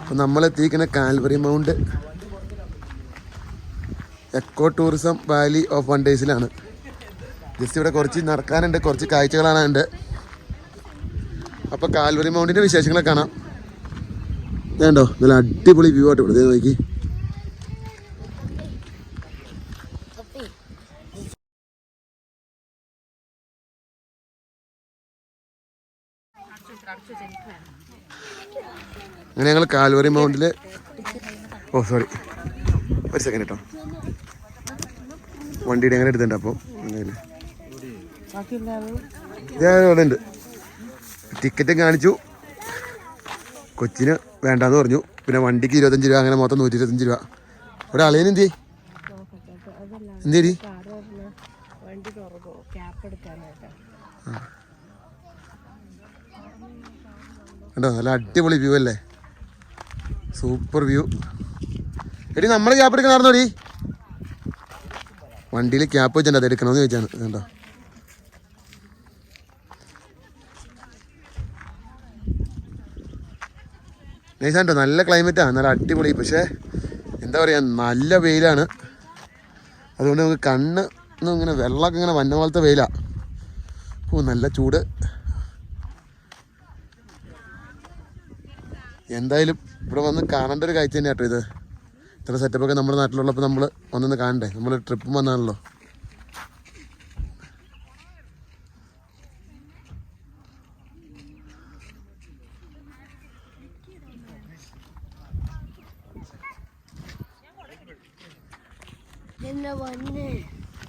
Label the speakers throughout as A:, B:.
A: അപ്പം നമ്മളെത്തിയിരിക്കുന്ന Calvary mount. Eco tourism valley of വണ്ടേഴ്സിലാണ് just ഇവിടെ കുറച്ച് നടക്കാനുണ്ട് കുറച്ച് കാഴ്ചകളാണ് ഉണ്ട് അപ്പോൾ കാൽവറി മൗണ്ടിന്റെ വിശേഷങ്ങളെ കാണാം. വേണ്ടോ നല്ല അടിപൊളി വ്യൂ ആയിട്ട് ഇവിടെ. നോക്കി. അങ്ങനെ ഞങ്ങൾ കാൽവറി മൗണ്ടിൽ ഓ സോറി ഒരു സെക്കൻഡ് കേട്ടോ വണ്ടിയുടെ അങ്ങനെ എടുത്തിട്ടുണ്ട് അപ്പോൾ ഇതേ ഉണ്ട് ടിക്കറ്റും കാണിച്ചു. കൊച്ചിന് വേണ്ടാന്ന് പറഞ്ഞു. പിന്നെ വണ്ടിക്ക് ഇരുപത്തഞ്ച് രൂപ അങ്ങനെ മൊത്തം നൂറ്റി ഇരുപത്തഞ്ച് രൂപ. ഇവിടെ അളിയൻ എന്തി എന്തേരി കണ്ടോ നല്ല അടിപൊളി വ്യൂ അല്ലേ? സൂപ്പർ വ്യൂ എടി നമ്മൾ ക്യാപ്പ് എടുക്കണമായിരുന്നു എടി വണ്ടിയിൽ ക്യാപ്പ് വെച്ചാൽ അത് എടുക്കണമെന്ന് ചോദിച്ചാണ് കേട്ടോ നൈസാണ്ടോ നല്ല ക്ലൈമറ്റാണ് നല്ല അടിപൊളി. പക്ഷേ എന്താ പറയുക നല്ല വെയിലാണ്. അതുകൊണ്ട് നമുക്ക് കണ്ണ് ഇങ്ങനെ വെള്ളമൊക്കെ ഇങ്ങനെ വന്ന പോലത്തെ വെയിലാണ് ഓ നല്ല ചൂട്. എന്തായാലും ഇവിടെ വന്ന് കാണേണ്ട ഒരു കാഴ്ച തന്നെ കേട്ടോ ഇത്. ഇത്ര സെറ്റപ്പൊക്കെ നമ്മുടെ നാട്ടിലുള്ളപ്പോൾ നമ്മൾ വന്നൊന്ന് കാണണ്ടേ? നമ്മൾ ട്രിപ്പും വന്നാണല്ലോ.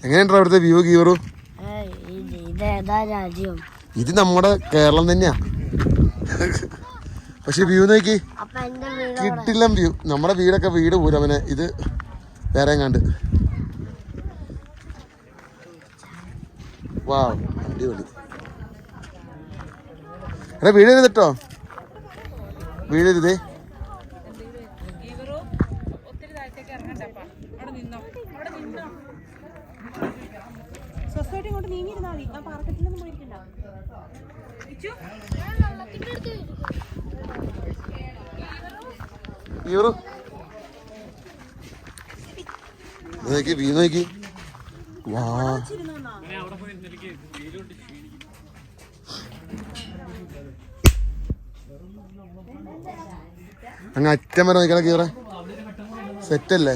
A: എങ്ങനെയുണ്ടോ അവിടുത്തെ വ്യൂ ഗീവറു ഇത് നമ്മുടെ കേരളം തന്നെയാ. പക്ഷെ വ്യൂ നോക്കി.
B: അപ്പൊ എന്റെ വീട്
A: കിട്ടില്ല വ്യൂ നമ്മുടെ വീടൊക്കെ വീട് പോലും അവനെ ഇത് വേറെ കണ്ട് വാ അടിപൊളി. എടാ വീട് ഇതേ?
C: സൊസൈറ്റി കൊണ്ട് നീങ്ങിയിരുന്നാൽ മതി. ആ പാർക്കറ്റിലൊന്നും പോയിരിക്കണ്ട.
A: വാ. അങ്ങ് അറ്റം വരെ നോക്കിയാ കീറ. സെറ്റല്ലേ?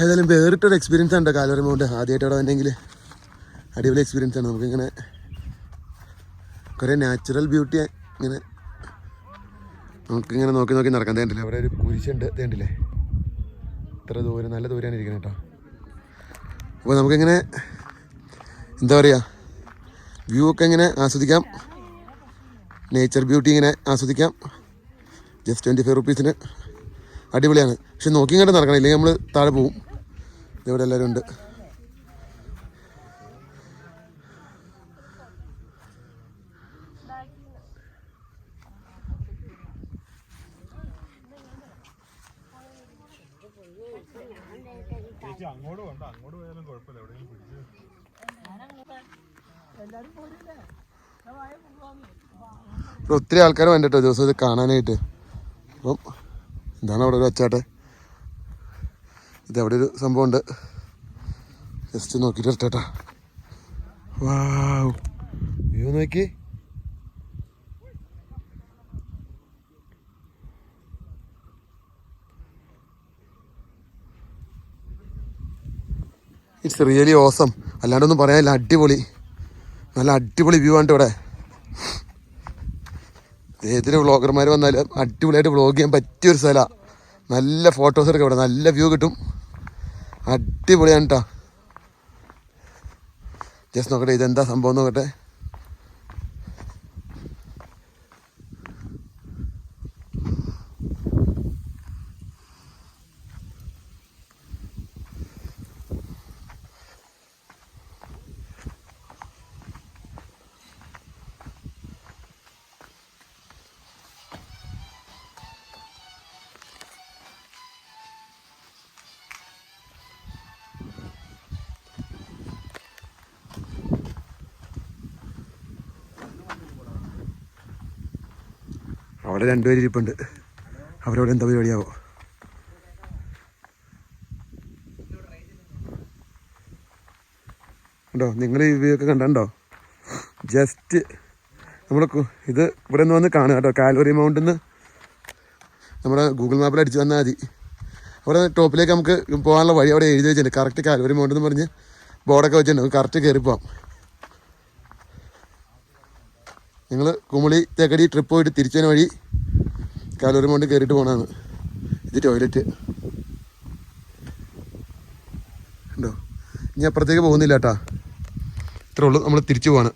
A: ഏതായാലും വേറിട്ടൊരു എക്സ്പീരിയൻസ് ഉണ്ട് കാലോറി മൗണ്ട് ആദ്യമായിട്ട് അവിടെ വന്നെങ്കിൽ അടിപൊളി എക്സ്പീരിയൻസ് ആണ്. നമുക്കിങ്ങനെ കുറേ നാച്ചുറൽ ബ്യൂട്ടി ഇങ്ങനെ നമുക്കിങ്ങനെ നോക്കി നോക്കി നടക്കാൻ തേണ്ടില്ലേ അവിടെ ഒരു കുരിശുണ്ട്. തേണ്ടില്ലേ ഇത്ര ദൂരം നല്ല ദൂരമാണ് ഇരിക്കുന്നത് കേട്ടോ. അപ്പോൾ നമുക്കിങ്ങനെ എന്താ പറയുക വ്യൂ ഒക്കെ ഇങ്ങനെ ആസ്വദിക്കാം. നേച്ചർ ബ്യൂട്ടി ഇങ്ങനെ ആസ്വദിക്കാം. ജസ്റ്റ് ട്വന്റി ഫൈവ് റുപ്പീസിന് അടിപൊളിയാണ്. പക്ഷെ നോക്കി ഇങ്ങോട്ട് നടക്കണം ഇല്ലെങ്കിൽ നമ്മൾ താഴെ പോവും. ഇവിടെ എല്ലാവരും ഉണ്ട്. ഇവിടെ ഒത്തിരി ആൾക്കാർ വേണ്ടട്ടോ ദിവസം ഇത് കാണാനായിട്ട്. അപ്പം എന്താണ് അവിടെ ഒരു അച്ചാട്ടെ. ഇത് അവിടെ ഒരു സംഭവമുണ്ട്. ജസ്റ്റ് നോക്കിയിട്ട് വരട്ടെട്ടാ വാ. വ്യൂ നോക്കി. ഇറ്റ്സ് റിയലി ഓസം അല്ലാണ്ടൊന്നും പറയാനില്ല. അടിപൊളി. നല്ല അടിപൊളി വ്യൂ ആണ് ഇവിടെ. ഏതൊരു വ്ളോഗർമാർ വന്നാലും അടിപൊളിയായിട്ട് വ്ളോഗ് ചെയ്യാൻ പറ്റിയ ഒരു സ്ഥലമാണ് നല്ല ഫോട്ടോസ് എടുക്കാം ഇവിടെ. നല്ല വ്യൂ കിട്ടും. അടിപൊളിയാണ് കേട്ടോ ജസ്റ്റ് നോക്കട്ടെ ഇതെന്താ സംഭവം നോക്കട്ടെ. അവിടെ രണ്ടുപേര് ഇരിപ്പുണ്ട്. അവരോട് എന്താ പരിപാടിയാവോ. കണ്ടോ നിങ്ങൾ ഈ കണ്ടോ ജസ്റ്റ് നമ്മൾ ഇത് ഇവിടെ നിന്ന് വന്ന് കാണുക കേട്ടോ. കാൽവറി മൗണ്ടിൽ നിന്ന് നമ്മുടെ ഗൂഗിൾ മാപ്പിൽ അടിച്ച് വന്നാൽ മതി. അവിടെ ടോപ്പിലേക്ക് നമുക്ക് പോകാനുള്ള വഴി അവിടെ എഴുതി വെച്ചിട്ടുണ്ട്. കറക്റ്റ് കാൽവറി എമൗണ്ട് എന്ന് പറഞ്ഞ് ബോർഡൊക്കെ വെച്ചിട്ടുണ്ട്. കറക്റ്റ് കയറി പോവാം. നിങ്ങൾ കുമളി തേക്കടി ട്രിപ്പ് പോയിട്ട് തിരിച്ചതിന് വഴി കാലൂരി മൗണ്ട് കയറിയിട്ട് പോകണതാണ് ഇത് ടോയ്ലറ്റ് ഉണ്ടോ ഇനി അപ്പുറത്തേക്ക് പോകുന്നില്ല കേട്ടാ ഇത്രേ ഉള്ളൂ. നമ്മൾ തിരിച്ചു പോവാണ്.